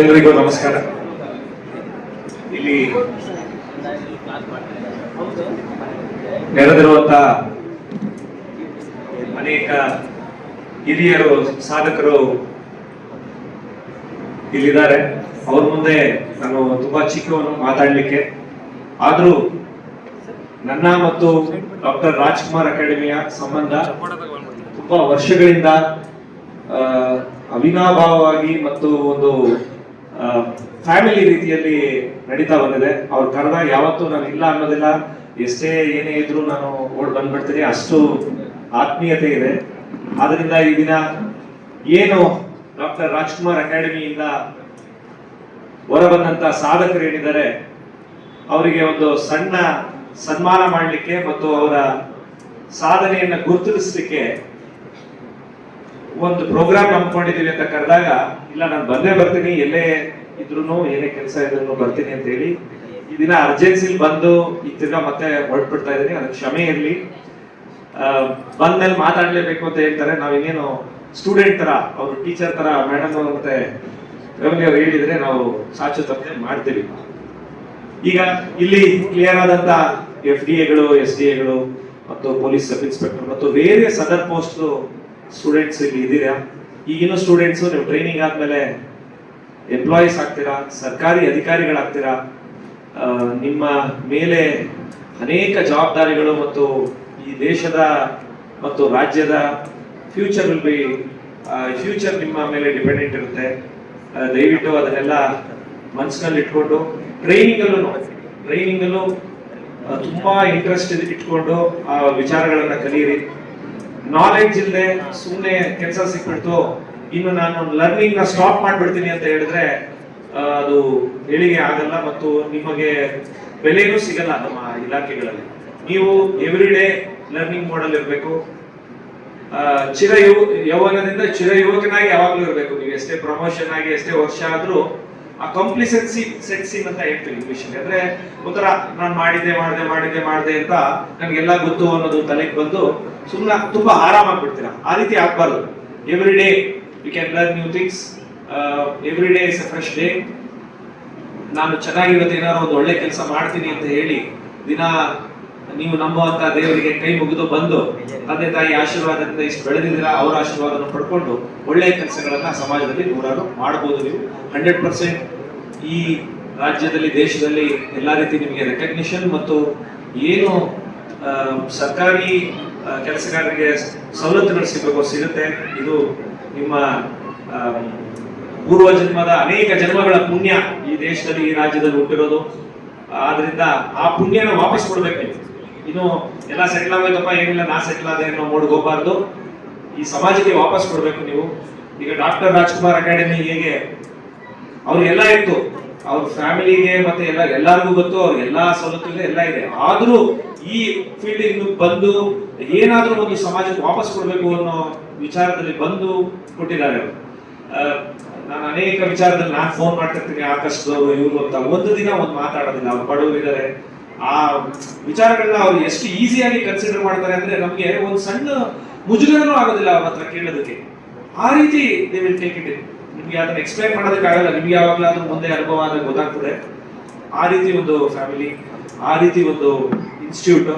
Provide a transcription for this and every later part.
ಎಲ್ರಿಗೂ ನಮಸ್ಕಾರ. ಇಲ್ಲಿ ನೆರೆದಿರುವಂತ ಅನೇಕ ಹಿರಿಯರು, ಸಾಧಕರು ಇಲ್ಲಿದ್ದಾರೆ. ಅವ್ರ ಮುಂದೆ ನಾನು ತುಂಬಾ ಚಿಕ್ಕವನು ಮಾತಾಡಲಿಕ್ಕೆ. ಆದರೂ ನನ್ನ ಮತ್ತು ಡಾಕ್ಟರ್ ರಾಜ್ಕುಮಾರ್ ಅಕಾಡೆಮಿಯ ಸಂಬಂಧ ತುಂಬಾ ವರ್ಷಗಳಿಂದ ಅವಿನಾಭಾವವಾಗಿ ಮತ್ತು ಒಂದು ಫ್ಯಾಮಿಲಿ ರೀತಿಯಲ್ಲಿ ನಡೀತಾ ಬಂದಿದೆ. ಅವ್ರು ಕರೆದಾಗ ಯಾವತ್ತೂ ನಾನು ಇಲ್ಲ ಅನ್ನೋದಿಲ್ಲ. ಎಷ್ಟೇ ಏನೇ ಇದ್ರೂ ನಾನು ಓಡ್ ಬಂದ್ಬಿಡ್ತೀನಿ. ಅಷ್ಟು ಆತ್ಮೀಯತೆ ಇದೆ. ಆದ್ರಿಂದ ಈ ದಿನ ಏನು ಡಾಕ್ಟರ್ ರಾಜ್ಕುಮಾರ್ ಅಕಾಡೆಮಿಯಿಂದ ಹೊರಬಂದಂತ ಸಾಧಕರು ಏನಿದ್ದಾರೆ, ಅವರಿಗೆ ಒಂದು ಸಣ್ಣ ಸನ್ಮಾನ ಮಾಡಲಿಕ್ಕೆ ಮತ್ತು ಅವರ ಸಾಧನೆಯನ್ನು ಗುರುತಿಸಲಿಕ್ಕೆ ಒಂದು ಪ್ರೋಗ್ರಾಮ್ ಹಮ್ಮಿಕೊಂಡಿದ್ದೀವಿ ಅಂತ ಕರೆದಾಗ, ಇಲ್ಲ, ನಾನು ಬಂದೇ ಬರ್ತೀನಿ, ಎಲ್ಲೇ ಇದ್ರು ಏನೇ ಕೆಲಸ ಇದ್ರು ಬರ್ತೀನಿ ಅಂತ ಹೇಳಿ, ಈ ದಿನ ಅರ್ಜೆನ್ಸಿಲಿ ಬಂದು ಈ ತಿರ್ಗಾ ಮತ್ತೆ ಹೊರಟ್ಬಿಡ್ತಾ ಇದ್ದೀನಿ, ಅದಕ್ಕೆ ಕ್ಷಮೆ ಇರಲಿ. ಬಂದ್ಮೇಲೆ ಮಾತಾಡ್ಲೇಬೇಕು ಅಂತ ಹೇಳ್ತಾರೆ. ನಾವು ಇನ್ನೇನು ಸ್ಟೂಡೆಂಟ್ ತರ, ಅವರು ಟೀಚರ್ ತರ ಮೇಡಮ್ ಮತ್ತೆ ರೆವನ್ಯೂ ಅವ್ರು ಹೇಳಿದ್ರೆ ನಾವು ಸಾಚು ತಪ್ಪದೆ ಮಾಡ್ತೀವಿ. ಈಗ ಇಲ್ಲಿ ಕ್ಲಿಯರ್ ಆದಂತ ಎಫ್ ಡಿ ಎಗಳು ಎಸ್ ಡಿ ಎಗಳು ಮತ್ತು ಪೊಲೀಸ್ ಸಬ್ ಇನ್ಸ್ಪೆಕ್ಟರ್ ಮತ್ತು ಬೇರೆ ಸದರ್ ಪೋಸ್ಟ್ ಸ್ಟೂಡೆಂಟ್ಸ್ ಇಲ್ಲಿ ಇದ್ದೀರಾ? ಈಗಿನ ಸ್ಟೂಡೆಂಟ್ಸ್ ನೀವು ಟ್ರೈನಿಂಗ್ ಆದ್ಮೇಲೆ ಎಂಪ್ಲಾಯೀಸ್ ಆಗ್ತೀರಾ? ಸರ್ಕಾರಿ ಅಧಿಕಾರಿಗಳಾಗ್ತೀರಾ? ನಿಮ್ಮ ಮೇಲೆ ಅನೇಕ ಜವಾಬ್ದಾರಿಗಳು ಮತ್ತು ಈ ದೇಶದ ಮತ್ತು ರಾಜ್ಯದ ಫ್ಯೂಚರ್ ವಿಲ್ ಬಿ ಫ್ಯೂಚರ್ ನಿಮ್ಮ ಮೇಲೆ ಡಿಪೆಂಡೆಂಟ್ ಇರುತ್ತೆ. ದಯವಿಟ್ಟು ಅದನ್ನೆಲ್ಲ ಮನಸ್ಸಿನಲ್ಲಿ ಇಟ್ಕೊಂಡು ಟ್ರೈನಿಂಗ್ ಅಲ್ಲೂ ಟ್ರೈನಿಂಗ್ ಅಲ್ಲೂ ಆ, ತುಂಬಾ ಇಂಟ್ರೆಸ್ಟ್ ಇಟ್ಕೊಂಡು ಆ ವಿಚಾರಗಳನ್ನು ಕಲಿಯಿರಿ ನಾಲೆಡ್ಜ್ ಇಲ್ಲದೆ ಸುಮ್ಮನೆ ಕೆಲಸ ಸಿಕ್ಬಿಡ್ತು. ಇನ್ನು ನಾನು ಲರ್ನಿಂಗ್ನ ಸ್ಟಾಪ್ ಮಾಡ್ಬಿಡ್ತೀನಿ ಅಂತ ಹೇಳಿದ್ರೆ ಅದು ಹೇಳಿಗೆ ಆಗಲ್ಲ ಮತ್ತು ನಿಮಗೆ ಬೆಲೆನೂ ಸಿಗಲ್ಲ ನಮ್ಮ ಇಲಾಖೆಗಳಲ್ಲಿ. ನೀವು ಎವ್ರಿ ಡೇ ಲರ್ನಿಂಗ್ ಮಾಡಲ್ ಇರಬೇಕು. ಚಿರ ಯುವ ಯೌವನದಿಂದ ಚಿರ ಯುವಕನಾಗಿ ಯಾವಾಗಲೂ ಇರಬೇಕು. ನೀವು ಎಷ್ಟೇ ಪ್ರಮೋಷನ್ ಆಗಿ, ಎಷ್ಟೇ ವರ್ಷ ಆದ್ರೂ ಆ ಕಂಪ್ಲಿಸೆನ್ಸಿ ಸೆನ್ಸಿಂಗ್ ಅಂತ ಹೇಳ್ತೀವಿ ಇಂಗ್ಲಿಷ್ ಅಲ್ಲಿ ಅಂದ್ರೆ ಒಂಥರ ನಾನು ಮಾಡಿದೆ ಮಾಡಿದೆ ಮಾಡಿದೆ ಮಾಡಿದೆ ಅಂತ ನನಗೆಲ್ಲ ಗೊತ್ತು ಅನ್ನೋದು ತಲೆಗೆ ಬಂದು ಸುಮ್ಮನೆ ತುಂಬಾ ಆರಾಮಾಗ್ಬಿಡ್ತೀರಾ ಆ ರೀತಿ ಆಗ್ಬಾರ್ದು. Every day you can learn new things every day is a fresh day ನಾನು ಚೆನ್ನಾಗಿರುತ್ತೆ ಏನಾದ್ರು ಒಂದು ಒಳ್ಳೆ ಕೆಲಸ ಮಾಡ್ತೀನಿ ಅಂತ ಹೇಳಿ ದಿನ ನೀವು ನಂಬುವಂತ ದೇವರಿಗೆ ಕೈ ಮುಗಿದು ಬಂದು ತಂದೆ ತಾಯಿ ಆಶೀರ್ವಾದದಿಂದ ಇಷ್ಟು ಬೆಳೆದಿದ್ದೀರಾ ಅವರ ಆಶೀರ್ವಾದವನ್ನು ಪಡ್ಕೊಂಡು ಒಳ್ಳೆಯ ಕೆಲಸಗಳನ್ನ ಸಮಾಜದಲ್ಲಿ ನೂರಾರು ಮಾಡಬಹುದು ನೀವು. ಹಂಡ್ರೆಡ್ ಪರ್ಸೆಂಟ್ ಈ ರಾಜ್ಯದಲ್ಲಿ ದೇಶದಲ್ಲಿ ಎಲ್ಲಾ ರೀತಿ ನಿಮಗೆ ರೆಕಗ್ನಿಷನ್ ಮತ್ತು ಏನು ಸರ್ಕಾರಿ ಕೆಲಸಗಾರರಿಗೆ ಸವಲತ್ತುಗಳು ಸಿಗಬೇಕು ಸಿಗುತ್ತೆ. ಇದು ನಿಮ್ಮ ಪೂರ್ವ ಜನ್ಮದ ಅನೇಕ ಜನ್ಮಗಳ ಪುಣ್ಯ ಈ ದೇಶದಲ್ಲಿ ಈ ರಾಜ್ಯದಲ್ಲಿ ಹುಟ್ಟಿರೋದು. ಆದ್ರಿಂದ ಆ ಪುಣ್ಯನ ವಾಪಸ್ ಕೊಡ್ಬೇಕು ಇನ್ನು ಎಲ್ಲ ಸೆಟ್ಲ್ ಆಗೋಯ್ತಪ್ಪ, ಏನಿಲ್ಲ, ನಾ ಸೆಟ್ಲ್ ಆದೆ ಅನ್ನೋ ಮೋಡ್ಗೆ ಹೋಗ್ಬಾರ್ದು. ಈ ಸಮಾಜಕ್ಕೆ ವಾಪಸ್ ಕೊಡಬೇಕು ನೀವು. ಈಗ ಡಾಕ್ಟರ್ ರಾಜ್ಕುಮಾರ್ ಅಕಾಡೆಮಿ ಹೇಗೆ? ಅವ್ರಿಗೆಲ್ಲ ಇತ್ತು. ಅವ್ರ ಫ್ಯಾಮಿಲಿಗೆ ಮತ್ತೆ ಎಲ್ಲ, ಎಲ್ಲರಿಗೂ ಗೊತ್ತು, ಅವ್ರ ಎಲ್ಲಾ ಸವಲತ್ತು ಇದೆ ಎಲ್ಲ ಇದೆ. ಆದರೂ ಈ ಫೀಲ್ಡ್ ಬಂದು ಏನಾದರೂ ಒಂದು ಸಮಾಜಕ್ಕೆ ವಾಪಸ್ ಕೊಡಬೇಕು ಅನ್ನೋ ವಿಚಾರದಲ್ಲಿ ಬಂದು ಕೊಟ್ಟಿದ್ದಾರೆ ಅವರು. ನಾನು ಅನೇಕ ವಿಚಾರದಲ್ಲಿ ನಾನು ಫೋನ್ ಮಾಡ್ತಿರ್ತೀನಿ ಆಕಾಶದವರು, ಇವರು ಅಂತ. ಒಂದು ದಿನ ಒಂದು ಮಾತಾಡೋದಿಲ್ಲ. ಅವ್ರು ಬಡವರು ಇದ್ದಾರೆ ಆ ವಿಚಾರಗಳನ್ನ ಅವ್ರು ಎಷ್ಟು ಈಸಿಯಾಗಿ ಕನ್ಸಿಡರ್ ಮಾಡ್ತಾರೆ ಅಂದ್ರೆ ನಮ್ಗೆ ಒಂದು ಸಣ್ಣ ಮುಜುಗರನೂ ಆಗೋದಿಲ್ಲ ಅವ್ರ ಹತ್ರ ಕೇಳೋದಕ್ಕೆ. ಆ ರೀತಿ ದೇ ವಿಲ್ ಟೇಕ್ ಇಟ್ ನಿಮ್ಗೆ ಅದನ್ನ ಎಕ್ಸ್ಪ್ಲೈನ್ ಮಾಡೋದಕ್ಕಾಗಲ್ಲ ನಿಮ್ಗೆ ಯಾವಾಗಲಾದ್ರೂ ಮುಂದೆ ಅನುಭವ ಆದಾಗ ಗೊತ್ತಾಗ್ತದೆ. ಆ ರೀತಿ ಒಂದು ಫ್ಯಾಮಿಲಿ ಆ ರೀತಿ ಒಂದು institute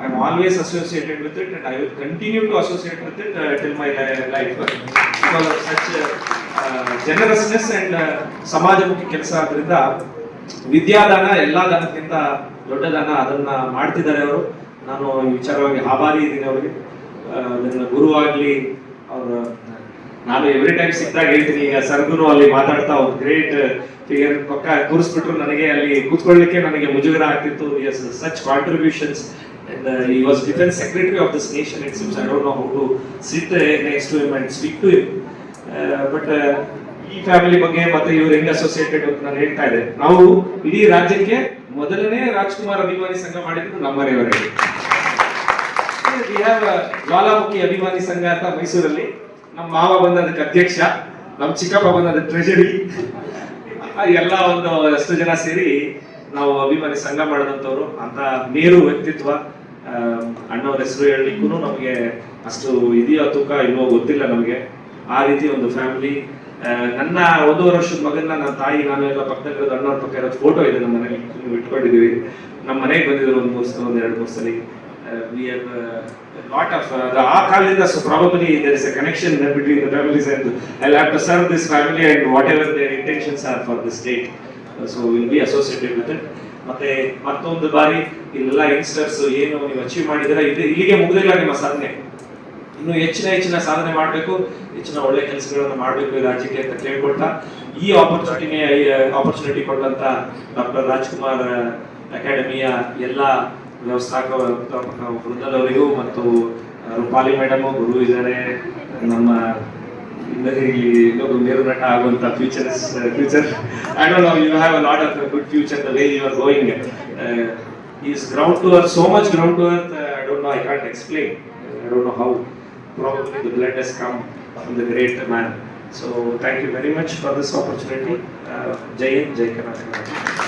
I am always associated with it and I will continue to associate with it till my life such generousness and ಸಮಾಜಮುಖಿ ಕೆಲಸ ಆದ್ರಿಂದ ವಿದ್ಯಾದಾನ, ಎಲ್ಲಾ ದಾನಕ್ಕಿಂತ ದೊಡ್ಡ ದಾನ ಅದನ್ನ ಮಾಡ್ತಿದ್ದಾರೆ ಅವರು. ನಾನು ಈ ವಿಚಾರವಾಗಿ ಆಭಾರಿ ಇದ್ದೀನಿ ಅವರಿಗೆ. ಗುರು ಗುರುವಾಗ್ಲಿ ಅವ್ರ, ನಾನು ಎವ್ರಿ ಟೈಮ್ ಸಿಕ್ಕಿದಾಗ ಹೇಳ್ತೀನಿ, ಈಗ ಸರ್ಗುನು ಅಲ್ಲಿ ಮಾತಾಡ್ತಾ ಒಂದು ಗ್ರೇಟ್ ಫಿಗರ್ ಪಕ್ಕ ಕೂರಿಸ್ಬಿಟ್ರು ನನಗೆ, ಅಲ್ಲಿ ಕೂತ್ಕೊಳ್ಳಿಕ್ಕೆ ನನಗೆ ಮುಜುಗರ ಆಗ್ತಿತ್ತು. As such contributions was defence secretary of this nation it seems I don't know how to sit next to him and speak to him but ಈ ಫ್ಯಾಮಿಲಿ ಬಗ್ಗೆ ಮತ್ತೆ ಇವ್ರು ಹೆಂಗ್ ಅಸೋಸಿಯೇಟೆಡ್ ಅಂತ ನಾನು ಹೇಳ್ತಾ ಇದ್ದೆ. ನಾವು ಇಡೀ ರಾಜ್ಯಕ್ಕೆ ಮೊದಲನೇ ರಾಜ್ಕುಮಾರ್ ಅಭಿಮಾನಿ ಸಂಘ ಮಾಡಿದ್ರು ನಮ್ಮನೆಯವರೇ. ವಿ ಹ್ಯಾವ್ ಜ್ವಾಲಾಮುಖಿ ಅಭಿಮಾನಿ ಸಂಘ ಅಂತ ಮೈಸೂರಲ್ಲಿ. ನಮ್ಮ ಮಾವ ಬಂದ ಅದಕ್ಕೆ ಅಧ್ಯಕ್ಷ, ನಮ್ಮ ಚಿಕ್ಕಪ್ಪ ಬಂದ ಅದಕ್ಕೆ ಟ್ರೆಜರಿ ಎಲ್ಲ ಒಂದು ಎಷ್ಟು ಜನ ಸೇರಿ ನಾವು ಅಭಿಮಾನಿ ಸಂಘ ಮಾಡಿದಂಥವ್ರು ಅಂತ ಮೇರು ವ್ಯಕ್ತಿತ್ವ. ಅಣ್ಣವ್ರ ಹೆಸರು ಹೇಳಲಿಕ್ಕೂ ನಮಗೆ ಅಷ್ಟು ಇದೆಯೋ ತೂಕ ಇಲ್ವೋ ಗೊತ್ತಿಲ್ಲ ನಮಗೆ. ಆ ರೀತಿ ಒಂದು ಫ್ಯಾಮಿಲಿ ನನ್ನ ಒಂದೂವರೆ ವರ್ಷದ ಮಗನ ನನ್ನ ತಾಯಿ, ನಾನು ಎಲ್ಲ ಪಕ್ಕದ ಅಣ್ಣವ್ರ ಪಕ್ಕ ಇರೋದು ಫೋಟೋ ಇದೆ ನಮ್ಮ ಮನೆಗೆ ನೀವು ಇಟ್ಕೊಂಡಿದ್ದೀವಿ ನಮ್ಮ ಮನೆಗೆ ಬಂದಿದ್ರು ಒಂದು ಮೂರು ಸಲ ಒಂದು ಎರಡು ಮೂರು ವಿ ಹ್ಯಾವ್ ಲಾಟ್ ಆಫ್ ಆ ಕಾಲದಿಂದ so probably there is a connection between the families and I have to serve this family and whatever their intentions are for this state so will be associated with it ಮತ್ತೆ ಮತ್ತೊಂದು ಬಾರಿ ಇಲ್ಲೆಲ್ಲ youngsters ಏನು ನೀವು achieve ಮಾಡಿದ್ರೆ ಇದು ಇಲ್ಲಿಗೆ ಮುಗಿದಿಲ್ಲ ನಿಮ್ಮ ಸಾಧನೆ. ಇನ್ನು ಹೆಚ್ಚಿನ ಹೆಚ್ಚಿನ ಸಾಧನೆ ಮಾಡಬೇಕು, ಹೆಚ್ಚಿನ ಒಳ್ಳೆ ಕೆಲಸಗಳನ್ನು ಮಾಡಬೇಕು ಈ ರಾಜ್ಯಕ್ಕೆ ಅಂತ ಕೇಳ್ಕೊಳ್ತಾ, ಈ ಆಪರ್ಚುನಿಟಿನೇ ಆಪರ್ಚುನಿಟಿ ಕೊಟ್ಟಂತ ಡಾಕ್ಟರ್ ರಾಜ್ಕುಮಾರ್ ಅಕಾಡೆಮಿಯ ಎಲ್ಲ ವ್ಯವಸ್ಥಾಪಕ ವೃಂದದವರಿಗೂ ಮತ್ತು ರೂಪಾಲಿ ಮೇಡಮ್, ಗುರು ಇದ್ದಾರೆ, ನಮ್ಮ ಇಲ್ಲಿ ಇನ್ನೊಬ್ರು ನಟ ಆಗುವಂತ future future I don't know you have a lot of good future the way you are going is ground to earth so much ground to earth I don't know I can't explain I don't know how probably the blood has come from the great man. So thank you very much for this opportunity. Uh, Jai.